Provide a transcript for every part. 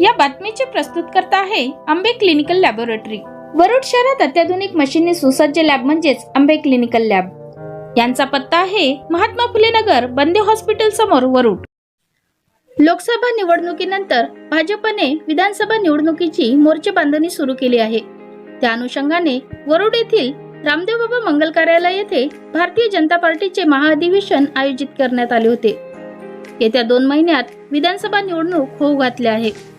या बातमीचे प्रस्तुतकर्ता आहे आंबे क्लिनिकल लॅबोरेटरी. वरुड शहरात अत्याधुनिक मशीनने सुसज्ज लॅब म्हणजेच आंबे क्लिनिकल लॅब. यांचा पत्ता आहे महात्मा फुले नगर बंदे हॉस्पिटल समोर वरुड. लोकसभा निवडणुकीनंतर भाजपने विधानसभा निवडणुकीची मोर्चे बांधणी सुरू केली आहे. त्या अनुषंगाने वरुड येथील रामदेव बाबा मंगल कार्यालय येथे भारतीय जनता पार्टीचे महाअधिवेशन आयोजित करण्यात आले होते. येत्या दोन महिन्यात विधानसभा निवडणूक होऊ घातल्या आहे.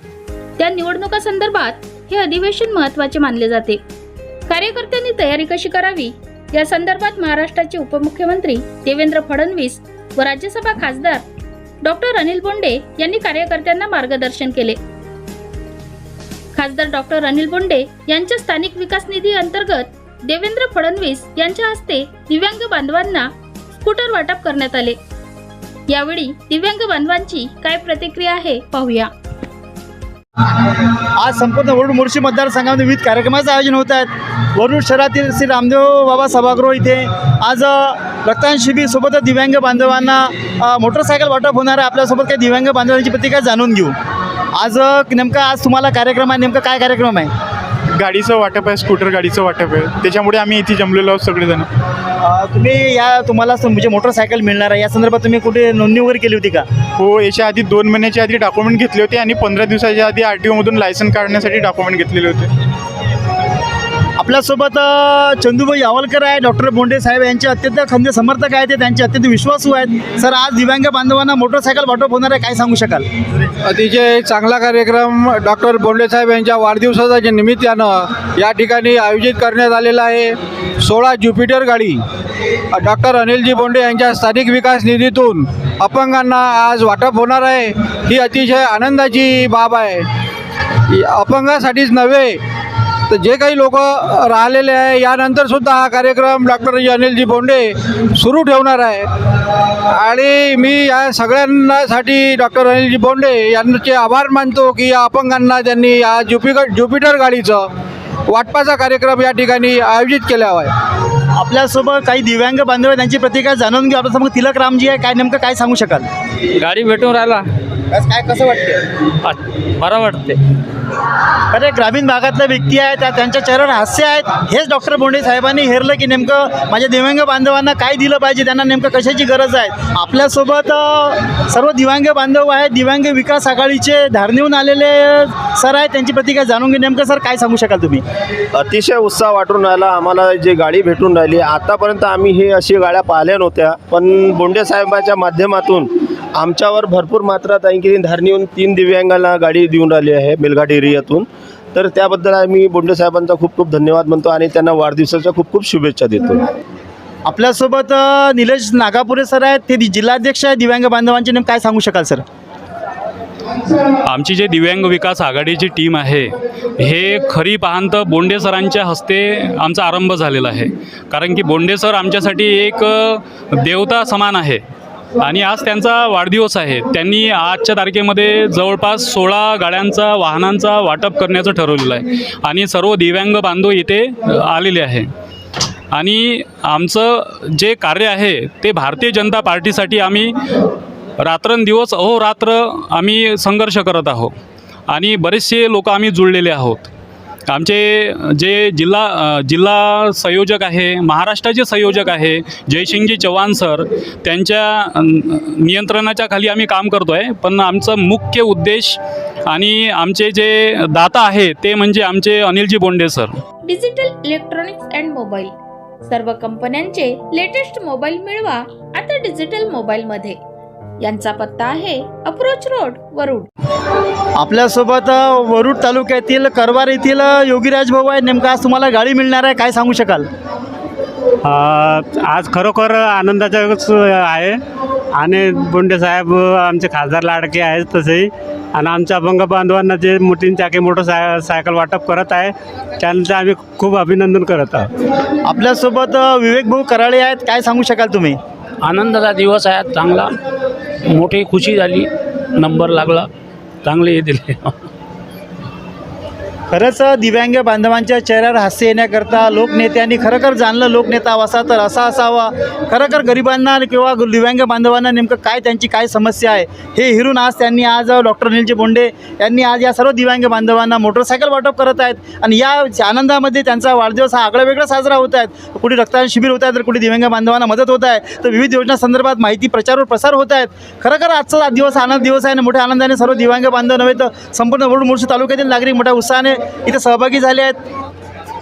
त्या निवडणुका संदर्भात हे अधिवेशन महत्त्वाचे मानले जाते. कार्यकर्त्यांनी तयारी कशी करावी? या संदर्भात महाराष्ट्राचे उपमुख्यमंत्री देवेंद्र फडणवीस व राज्यसभा खासदार डॉक्टर अनिल बोंडे यांनी कार्यकर्त्यांना मार्गदर्शन केले. खासदार डॉक्टर अनिल बोंडे यांच्या स्थानिक विकास निधी अंतर्गत देवेंद्र फडणवीस यांच्या हस्ते दिव्यांग बांधवांना स्कूटर वाटप करण्यात आले. यावेळी दिव्यांग बांधवांची काय प्रतिक्रिया आहे पाहूया. आज संपूर्ण वरुड मोर्शी मतदारसंघामध्ये विविध कार्यक्रमाचं आयोजन होत आहेत. वरुड शहरातील श्री रामदेव बाबा सभागृह इथे आज अ, रक्तदान शिबिर सोबतच दिव्यांग बांधवांना मोटरसायकल वाटप होणार आहे. आपल्यासोबत काही दिव्यांग बांधवांची प्रतिक्रिया जाणून घेऊ. आज नेमका आज तुम्हाला कार्यक्रम आहे. नेमका काय कार्यक्रम आहे? गाडीचं वाटप आहे स्कूटर गाडीचं वाटप आहे. त्याच्यामुळे आम्ही इथे जमलेलो आहोत सगळेजण. तुम्ही या तुम्हाला स- म्हणजे मोटरसायकल मिळणार आहे. या संदर्भात तुम्ही कुठे नोंदणी वगैरे केली होती का? हो याच्या आधी दोन महिन्याच्या आधी डॉक्युमेंट घेतले होते आणि पंधरा दिवसाच्या आधी आर टी ओमधून लायसन काढण्यासाठी डॉक्युमेंट घेतलेले होते. आपल्यासोबत चंदूभाई यावलकर आहे डॉक्टर बोंडे साहेब यांचे अत्यंत खंद समर्थक आहेत ते त्यांचे अत्यंत विश्वासू आहेत. सर आज दिव्यांग बांधवांना मोटरसायकल वाटप होणार आहे काय सांगू शकाल? अतिशय चांगला कार्यक्रम डॉक्टर बोंडे साहेब यांच्या वाढदिवसाच्या निमित्तानं या ठिकाणी आयोजित करण्यात आलेला आहे. सोळा ज्युपिटर गाडी डॉक्टर अनिलजी बोंडे यांच्या स्थानिक विकास निधीतून अपंगांना आज वाटप होणार आहे. ही अतिशय आनंदाची बाब आहे. अपंगासाठीच नव्हे तर जे काही लोक राहिलेले आहे यानंतर सुद्धा हा कार्यक्रम डॉक्टर अनिलजी बोंडे सुरू ठेवणार आहे. आणि मी या सगळ्यांसाठी डॉक्टर अनिलजी बोंडे यांचे आभार मानतो की या अपंगांना त्यांनी या ज्युपिकर ज्युपिटर गाडीचं वाटपाचा कार्यक्रम या ठिकाणी आयोजित केला आहे. आपल्यासोबत काही दिव्यांग बांधव आहेत त्यांची प्रतिक्रिया जाणून घेऊ आपल्यासमोर तिलक रामजी आहे. काय नेमकं काय सांगू शकाल? गाडी भेटून राहिला. काय कसं वाटतं बरं वाटते अरे ग्रामीण भागातल्या व्यक्ती आहेत त्या त्यांच्या चेहऱ्यावर हास्य आहेत. हेच डॉक्टर बोंडे साहेबांनी हेरलं की नेमकं माझ्या दिव्यांग बांधवांना काय दिलं पाहिजे त्यांना नेमकं कशाची गरज आहे? आपल्यासोबत अ, सर्व दिव्यांग बांधव आहेत दिव्यांग विकास आघाडीचे धारणीहून आलेले सर आहेत. त्यांची प्रतिक्रिया जाणून घे. नेमकं सर काय सांगू शकाल तुम्ही? अतिशय उत्साह वाटून राहिला. आम्हाला जे गाडी भेटून राहिली. आतापर्यंत आम्ही हे अशी गाड्या पाहिल्या नव्हत्या. पण बोंडे साहेबाच्या माध्यमातून आमच्यावर भरपूर मात्रात आणखी धारणीहून तीन दिव्यांगांना गाडी देऊन राहिली आहे बेलघाट एरियातून. तर त्याबद्दल आम्ही बोंडे साहेबांचा खूप खूप धन्यवाद म्हणतो आणि त्यांना वाढदिवसाच्या खूप खूप शुभेच्छा देतो. आपल्यासोबत निलेश नागापुरे सर आहेत. ते जिल्हाध्यक्ष आहेत. दिव्यांग बांधवांचे नेमकं काय सांगू शकाल सर? आमची जे दिव्यांग विकास आघाडीची टीम आहे हे खरी पाहन तर बोंडे सरांच्या हस्ते आमचा आरंभ झालेला आहे. कारण की बोंडे सर आमच्यासाठी एक देवता समान आहे. आणि आज त्यांचा वाढदिवस आहे. त्यांनी आजच्या तारखेमध्ये जवळपास सोळा गाड्यांचा वाहनांचा वाटप करण्याचं ठरवलेलं आहे. आणि सर्व दिव्यांग बांधव इथे आलेले आहे. आणि आमचं जे कार्य आहे ते भारतीय जनता पार्टीसाठी आम्ही रात्रंदिवस अहोरात्र आम्ही संघर्ष करत आहोत. आणि बरेचसे लोक आम्ही जुळलेले आहोत. आमचे जे जिल्हा जिल्हा संयोजक आहे महाराष्ट्राचे संयोजक आहे जयसिंगजी चव्हाण सर त्यांच्या नियंत्रणाच्या खाली आम्ही काम करतो आहे पण आमचं मुख्य उद्देश आणि आमचे जे दाता आहे ते म्हणजे आमचे Anilji Bonde sir. Digital electronics and mobile सर्व कंपन्यांचे लेटेस्ट मोबाईल मिळवा आता डिजिटल मोबाईल मध्ये. यांचा पत्ता आहे अप्रोच रोड वरुड. आपल्यासोबत वरुड तालुक्यातील करवार येथील योगीराज भाऊ आहेत. नेमकं आज तुम्हाला गाडी मिळणार आहे काय सांगू शकाल? आज खरोखर आनंदाचंच आहे. आणि बोंडे साहेब आमचे खासदार लाडके आहेत तसेही. आणि आमच्या अपंग बांधवांना जे मोठी चाकी मोटरसाय सायकल वाटप करत आहे त्यांचं आम्ही खूप अभिनंदन करत आहोत. आपल्यासोबत विवेक भाऊ कराळे आहेत. काय सांगू शकाल तुम्ही? आनंदाचा दिवस आहे चांगला. मोठी खुशी झाली नंबर लागला चांगले हे दिले. खरंच दिव्यांग बांधवांच्या चेहऱ्यावर हास्य येण्याकरता लोकनेत्यांनी खरोखर जाणलं लोकनेता असा तर असा असावा. खरंखर गरिबांना किंवा दिव्यांग बांधवांना नेमकं काय त्यांची काय समस्या आहे हे हिरून आज त्यांनी आज डॉक्टर अनिलजी बोंडे यांनी आज या सर्व दिव्यांग बांधवांना मोटरसायकल वाटप करत आहेत आणि या आनंदामध्ये त्यांचा वाढदिवस हा आगळा वेगळा साजरा होत आहेत कुठे रक्तदान शिबिर होत आहे तर कुठे दिव्यांग बांधवांना मदत होत आहे तर विविध योजनांसंदर्भात माहिती प्रचार व प्रसार होत आहेत. खरंखर आजचा दिवस आनंद दिवस आहे आणि मोठ्या आनंदाने सर्व दिव्यांग बांधव नव्हे तर संपूर्ण वरुड मुळशी तालुक्यातील नागरिक मोठ्या उत्साहाने इथे सहभागी झाले आहेत.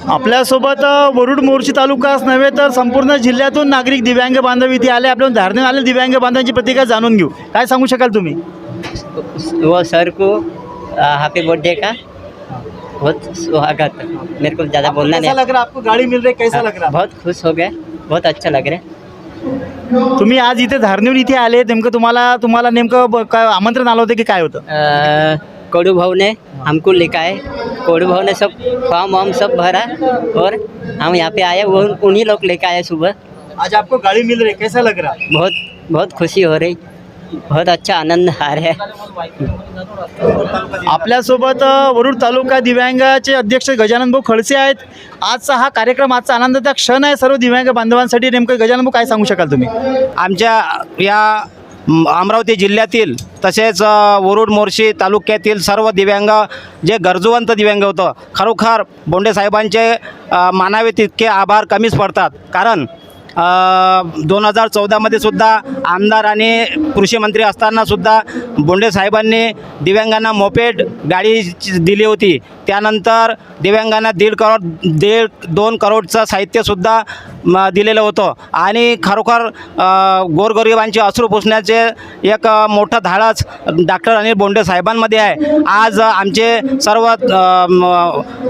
आपल्यासोबत वरुड मोर्शी तालुकाच नव्हे तर संपूर्ण जिल्ह्यातून नागरिक दिव्यांग बांधव इथे आले. आपल्या धारणेत आले. दिव्यांग बांधवांची प्रतिक्रिया जाणून घेऊ. काय सांगू शकाल तुम्ही? वो सर को हैप्पी बर्थडे का? बहुत स्वागत. मेरे को ज़्यादा बोलना नहीं. लग रहा? आपको गाड़ी मिल रही कैसा लग रहा? बहुत खुश हो गए. बहुत अच्छा लग रहा है. तुम्ही आज इथे धारणेहून इथे आले. नेमकं तुम्हाला तुम्हाला नेमकं ब- काय आमंत्रण आलं होतं की काय होतं? अ, कोडू भाव ने हमको लेकर आए कोडू भाव ने सब फॉर्म वार्म सब भरा और हम यहाँ पे आए वो उन्हीं लोग लेकर आए सुबह। आज आपको गाड़ी मिल रही कैसा लग रहा? बहुत बहुत खुशी हो रही। बहुत अच्छा आनंद आ रहा है। आपल्यासोबत वरुड तालुका दिव्यांगाचे अध्यक्ष गजानन भाऊ खडसे आहेत. आजचा हा कार्यक्रम आजचा आनंदाचा क्षण आहे. सर्व दिव्यांग बांधवांसाठी नेमकं गजानन भाऊ काय सांगू शकाल तुम्ही? आमच्या या अमरावती जिल्ह्यातील तसेच वरुड मोर्शी तालुक्यातील सर्व दिव्यांग जे गरजूवंत दिव्यांग होतं खरोखर बोंडेसाहेबांचे मानावे तितके आभार कमीच पडतात. कारण दोन हजार चौदामध्ये सुद्धा आमदार आणि कृषी मंत्री बोंडेसाहेबांनी साहेबांनी दिव्यांगांना मोपेड गाडी दिली होती. त्यानंतर दिव्यांगांना दीड करोड दीड दोन करोडचं साहित्यसुद्धा दिलेलं होतं. आणि खरोखर गोरगरिबांचे अश्रू पुसण्याचे एक मोठं धाडस डॉक्टर अनिल बोंडे साहेबांमध्ये आहे. आज आमचे सर्व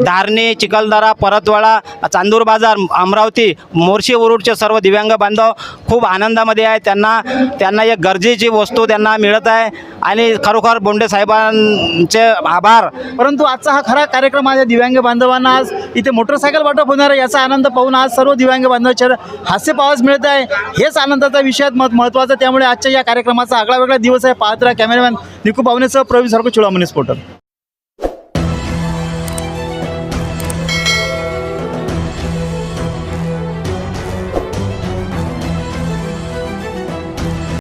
धारणी चिखलदरा परतवाडा चांदूर बाजार अमरावती मोर्शी वरुडचे सर्व दिव्यांग बांधव खूप आनंदामध्ये आहे. त्यांना त्यांना एक गरजेची वस्तू त्यांना मिळत आहे. आणि खरोखर बोंडे साहेबांचे आभार. परंतु आजचा हा खरा कार्यक्रम आहे दिव्यांग बांधवांना आज इथे मोटरसायकल वाटप होणार आहे याचा आनंद पाहून आज सर्व दिव्यांग आनंदाच्या हास्य पाहास मिळत आहे. हेच आनंदाचा विषयात मत महत्त्वाचं. त्यामुळे आजच्या या कार्यक्रमाचा आगळा वेगळा दिवस आहे. पाहत राहा कॅमेरामॅन निकू पाहुणेसह प्रवीण सारखं चुळामणी स्फोटक